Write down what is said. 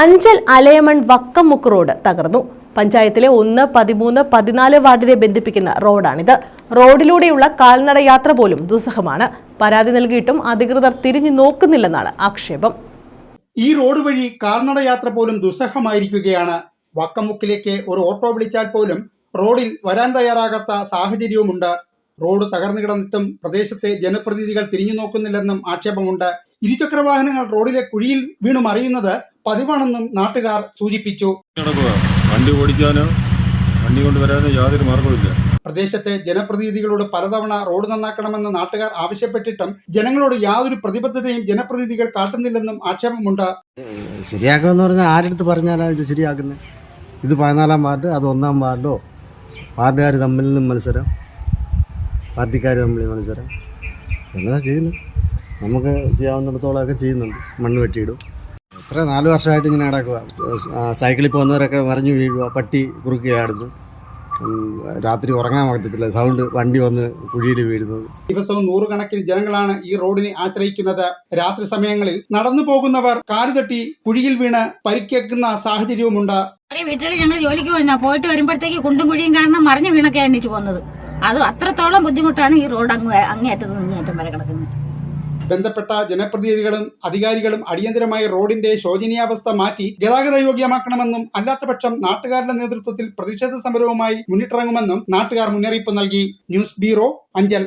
Anchal Alayaman Vakkamukku road തകർന്നു. പഞ്ചായത്തിലെ ഒന്ന് പതിമൂന്ന് പതിനാല് വാർഡിനെ ബന്ധിപ്പിക്കുന്ന റോഡാണിത്. റോഡിലൂടെയുള്ള കാൽനട യാത്ര പോലും ദുസ്സഹമാണ്. പരാതി നൽകിയിട്ടും അധികൃതർ തിരിഞ്ഞു നോക്കുന്നില്ലെന്നാണ് ആക്ഷേപം. ഈ റോഡ് വഴി കാൽനട യാത്ര പോലും ദുസ്സഹമായിരിക്കുകയാണ്. വക്കമുക്കിലേക്ക് ഒരു ഓട്ടോ വിളിച്ചാൽ പോലും റോഡിൽ വരാൻ തയ്യാറാകാത്ത സാഹചര്യവുമുണ്ട്. റോഡ് തകർന്നു കിടന്നിട്ടും പ്രദേശത്തെ ജനപ്രതിനിധികൾ തിരിഞ്ഞു നോക്കുന്നില്ലെന്നും ആക്ഷേപമുണ്ട്. ഇരുചക്ര വാഹനങ്ങൾ റോഡിലെ കുഴിയിൽ വീണു മറിയുന്നത് പതിവാണെന്നും നാട്ടുകാർ സൂചിപ്പിച്ചു. വണ്ടി ഓടിക്കാനോ വണ്ടി കൊണ്ടുവരാനോ യാതൊരു മാർഗവുമില്ല പ്രദേശത്തെ ജനപ്രതിനിധികളോട് പലതവണ റോഡ് നന്നാക്കണമെന്ന് നാട്ടുകാർ ആവശ്യപ്പെട്ടിട്ടും ജനങ്ങളോട് യാതൊരു പ്രതിബദ്ധതയും ജനപ്രതിനിധികൾ കാട്ടുന്നില്ലെന്നും ആക്ഷേപമുണ്ട്. ശരിയാക്കുമെന്ന് പറഞ്ഞാൽ ആരെടുത്ത് പറഞ്ഞാലാണ് ഇത് ശരിയാക്കുന്നത്? ഇത് പതിനാലാം വാർഡ് അത് ഒന്നാം വാർഡോ? വാർഡുകാർ തമ്മിൽ നിന്നും മത്സരം. പാർട്ടിക്കാർ തമ്മിൽ മത്സരം. എന്താ ചെയ്യുന്നു നമുക്ക് ചെയ്യാവുന്നിടത്തോളമൊക്കെ ചെയ്യുന്നുണ്ട്. മണ്ണ് വെട്ടിയിടും. എത്ര നാല് വർഷമായിട്ട് ഇങ്ങനെ നടക്കുക. ആ, സൈക്കിളിൽ പോകുന്നവരൊക്കെ മറിഞ്ഞു വീഴുക പട്ടി കുറുക്കുകയായിരുന്നു രാത്രി ഉറങ്ങാൻ പറ്റത്തില്ല. സൗണ്ട് വണ്ടി വന്ന് കുഴിയിൽ വീഴുന്നത്. ദിവസവും നൂറുകണക്കിന് ജനങ്ങളാണ് ഈ റോഡിനെ ആശ്രയിക്കുന്നത്. രാത്രി സമയങ്ങളിൽ നടന്നു പോകുന്നവർ കാൽ തട്ടി കുഴിയിൽ വീണ് പരിക്കേക്കുന്ന സാഹചര്യവുമുണ്ട്. വീട്ടിൽ ഞങ്ങൾ ജോലിക്ക് പോയി പോയിട്ട് വരുമ്പോഴത്തേക്ക് കുണ്ടും കുഴിയും കാരണം മറിഞ്ഞു വീണൊക്കെ എണ്ണിച്ചു പോകുന്നത്. അത് അത്രത്തോളം ബുദ്ധിമുട്ടാണ് ഈ റോഡ് അങ്ങ് അങ്ങേയറ്റത്ത് നിന്ന് വരെ കിടക്കുന്നത്. ബന്ധപ്പെട്ട ജനപ്രതിനിധികളും അധികാരികളും അടിയന്തരമായി റോഡിന്റെ ശോചനീയാവസ്ഥ മാറ്റി ഗതാഗത യോഗ്യമാക്കണമെന്നും അല്ലാത്തപക്ഷം നാട്ടുകാരുടെ നേതൃത്വത്തിൽ പ്രതിഷേധ സമരവുമായി മുന്നിട്ടിറങ്ങുമെന്നും നാട്ടുകാർ മുന്നറിയിപ്പ് നൽകി. News bureau Anchal.